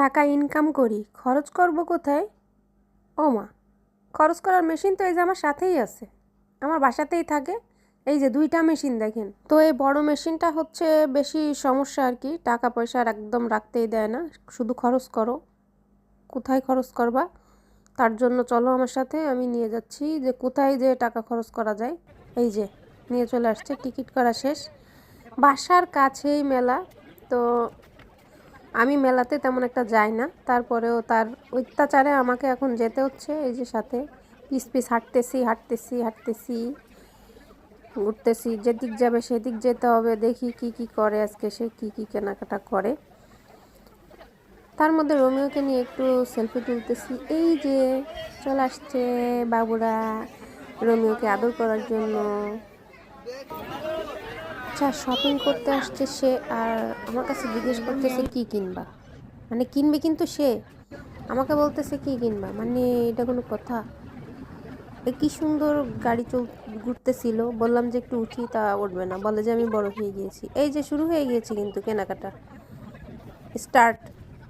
টাকা ইনকাম করি, খরচ করব কোথায়? ও মা, খরচ করার মেশিন তো এই যে আমার সাথেই আছে, আমার বাসাতেই থাকে। এই যে দুইটা মেশিন দেখেন, তো এই বড় মেশিনটা হচ্ছে বেশি সমস্যা আর কি, টাকা পয়সা একদম রাখতেই দেয় না, শুধু খরচ করো, কোথায় খরচ করবা? তার জন্য চলো আমার সাথে, আমি নিয়ে যাচ্ছি যে কোথায় যে টাকা খরচ করা যায়। এই যে, নিয়ে চলে আসছে, টিকিট করা শেষ। বাসার কাছেই মেলা, তো আমি মেলাতে তেমন একটা যাই না। তারপরেও তার অত্যাচারে আমাকে এখন যেতে হচ্ছে। এই যে সাথে পিস পিস হাঁটতেছি হাঁটতেছি হাঁটতেছি, ঘুরতেছি। যেদিক যাবে সেদিক যেতে হবে, দেখি কি কি করে আজকে সে কি কি কেনাকাটা করে। তার মধ্যে রোমিওকে নিয়ে একটু সেলফি তুলতেছি। এই যে চলে আসছে বাবুরা রোমিওকে আদর করার জন্য। আচ্ছা শপিং করতে আসছে সে আর আমার কাছে জিজ্ঞেস করতেছে কি কিনবা? মানে কিনবে কিন্তু সে। আমাকে বলতেছে কি কিনবা? মানে এটা কোনো কথা। কি সুন্দর গাড়ি চল, ঘুরতেছিল। বললাম যে একটু উঠি, তা উঠবে না। বলে যে আমি বড় হয়ে গিয়েছি। এই যে শুরু হয়ে গিয়েছি কিন্তু কেনাকাটা। স্টার্ট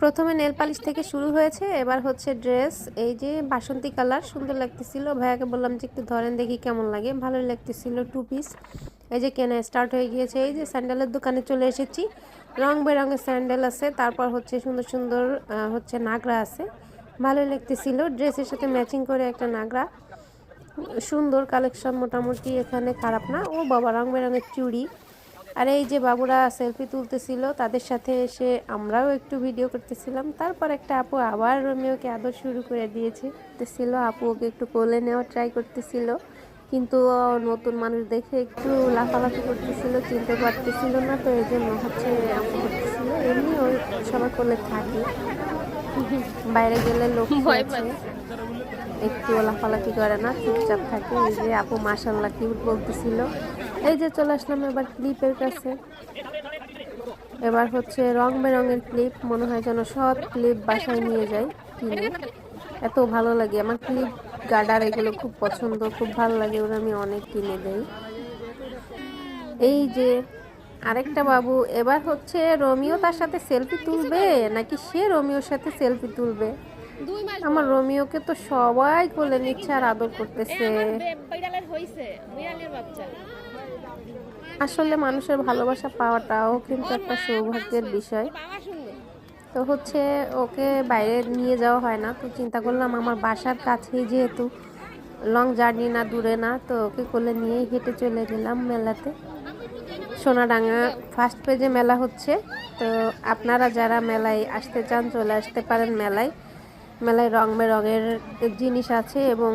প্রথমে নেল পালিশ থেকে শুরু হয়েছে, এবার হচ্ছে ড্রেস। এই যে বাসন্তী কালার, সুন্দর লাগতেছিল। ভাইয়াকে বললাম যে একটু ধরেন দেখি কেমন লাগে। ভালো লাগতেছিল টু পিস এই যে কেনা স্টার্ট হয়ে গিয়েছে। এই যে স্যান্ডেলের দোকানে চলে এসেছি। রং বেরঙের স্যান্ডেল আছে, তারপর হচ্ছে সুন্দর সুন্দর হচ্ছে নাগরা আছে। ভালো লাগতেছিল। ড্রেসের সাথে ম্যাচিং করে একটা নাগরা। সুন্দর কালেকশন মোটামুটি এখানে খারাপ না। ও বাবা রং বেরঙের চুড়ি। আর এই যে বাবুরা সেলফি তুলতেছিল তাদের সাথে এসে আমরাও একটু ভিডিও করতেছিলাম। তারপর একটা আপু আবার রোমিওকে আদর শুরু করে দিয়েছে ছিল আপু ওকে একটু কোলে নেওয়ার ট্রাই করতেছিল কিন্তু নতুন মানুষ দেখে একটু লাফালাফি করতেছিল চিনতে পারতেছিল না তো এই জন্য হচ্ছে আপু করতেছিল এমনি ওই সবার কোলে থাকে। বাইরে গেলে লোক একটু লাফালাফি করে না চুপচাপ থাকে। এই যে আপু মাসাল্লাহ কি বলতেছিল। এই যে চলে আসলাম এবার ক্লিপের কাছে। এবার হচ্ছে রং বেরঙের ক্লিপ, মনে হয় যেন সব ক্লিপ বাসায় নিয়ে যাই কিনে। এত ভালো লাগে। আমার ক্লিপ গার্ডার এগুলো খুব পছন্দ, খুব ভালো লাগে, ওরা আমি অনেক কিনে দেই। এই যে আরেকটা বাবু, এবার হচ্ছে রোমিও তার সাথে সেলফি তুলবে নাকি সে রোমিওর সাথে সেলফি তুলবে? আমার রোমিওকে তো সবাই কোলে নিচ্ছে আর আদর করতেছে। আসলে মানুষের ভালোবাসা পাওয়াটাও কিন্তু একটা সৌভাগ্যের বিষয়। তো হচ্ছে ওকে বাইরে নিয়ে যাওয়া হয় না তো চিন্তা করলাম আমার বাসার কাছেই যেহেতু লং জার্নি না দূরে না তো ওকে কোলে নিয়েই হেঁটে চলে গেলাম মেলাতে। সোনাডাঙ্গা ফার্স্ট পেজে মেলা হচ্ছে তো আপনারা যারা মেলায় আসতে চান চলে আসতে পারেন মেলায়। মেলায় রং বেরঙের জিনিস আছে এবং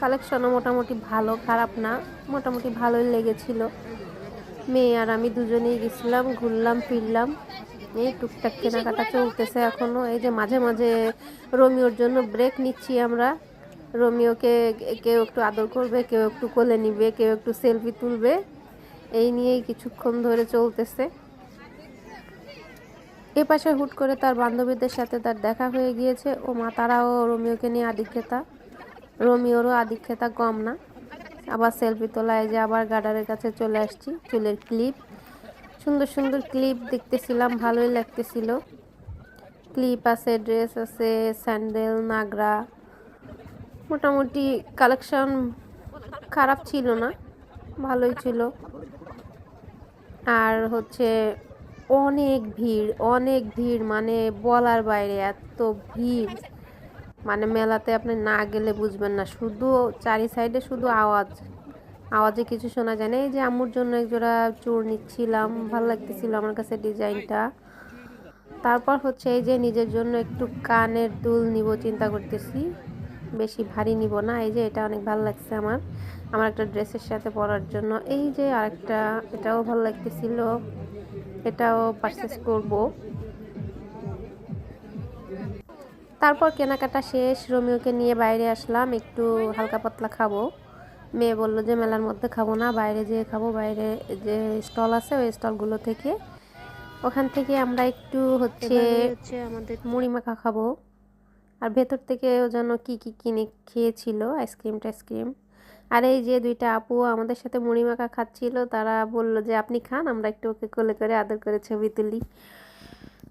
কালেকশনও মোটামুটি ভালো, খারাপ না, মোটামুটি ভালোই লেগেছিল। মেয়ে আর আমি দুজনেই গেছিলাম, ঘুরলাম, ফিরলাম। এই টুকটাক কেনাকাটা চলতেছে এখনও এই যে মাঝে মাঝে রোমিওর জন্য ব্রেক নিচ্ছি আমরা। রোমিওকে কেউ একটু আদর করবে, কেউ একটু কোলে নিবে, কেউ একটু সেলফি তুলবে। এই নিয়েই কিছুক্ষণ ধরে চলতেছে। এ পাশে হুট করে তার বান্ধবীদের সাথে তার দেখা হয়ে গিয়েছে। ও মা, তারাও রোমিওকে নিয়ে আদিক্ষেতা। রোমিওরও আদিক্ষেতা কম না। আবার সেলফি তোলায় যে আবার গার্ডারের কাছে চলে আসছি, চুলের ক্লিপ। সুন্দর সুন্দর ক্লিপ দেখতেছিলাম, ভালোই লাগতেছিল। ক্লিপ আছে, ড্রেস আছে, স্যান্ডেল, নাগরা। মোটামুটি কালেকশন খারাপ ছিল না, ভালোই ছিল। আর হচ্ছে অনেক ভিড় অনেক ভিড় মানে বলার বাইরে এত ভিড়। মানে মেলাতে আপনি না গেলে বুঝবেন না, শুধু চারি সাইডে শুধু আওয়াজ। আওয়াজে কিছু শোনা যায় না। এই যে আম্মুর জন্য এক জোড়া চোর নিচ্ছিলাম, ভালো লাগতেছিল আমার কাছে ডিজাইনটা। তারপর হচ্ছে এই যে নিজের জন্য একটু কানের দুল নিব চিন্তা করতেছি। বেশি ভারী নিব না, এই যে এটা অনেক ভালো লাগছে আমার। আমার একটা ড্রেসের সাথে পরার জন্য। এই যে আরেকটা, এটাও ভালো লাগতেছিল। এটাও পারচেস করব। তারপর কেনাকাটা শেষ রোমিওকে নিয়ে বাইরে আসলাম একটু হালকা পাতলা খাব। মেয়ে বলল যে মেলার মধ্যে খাব না বাইরে যেয়ে খাব বাইরে যে স্টল আছে ওই স্টলগুলো থেকে। ওখান থেকে আমরা একটু হচ্ছে আমাদের মুড়ি মাখা খাব। আর ভেতর থেকে ও যেন কী কী কিনে খেয়েছিল আইসক্রিম টাইসক্রিম আর এই যে দুইটা আপু আমাদের সাথে মুড়িমাখা খাচ্ছিল, তারা বলল যে, আপনি খান, আমরা একটু ওকে কোলে করে আদর করে ছবি তুলি।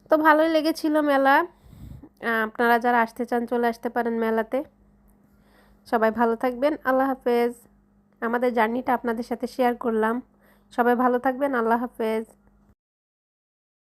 তো ভালোই লেগেছিল মেলা। আপনারা যারা আসতে চান, চলে আসতে পারেন মেলাতে। সবাই ভালো থাকবেন, আল্লাহ হাফেজ। আমাদের জার্নিটা আপনাদের সাথে শেয়ার করলাম। সবাই ভালো থাকবেন, আল্লাহ হাফেজ।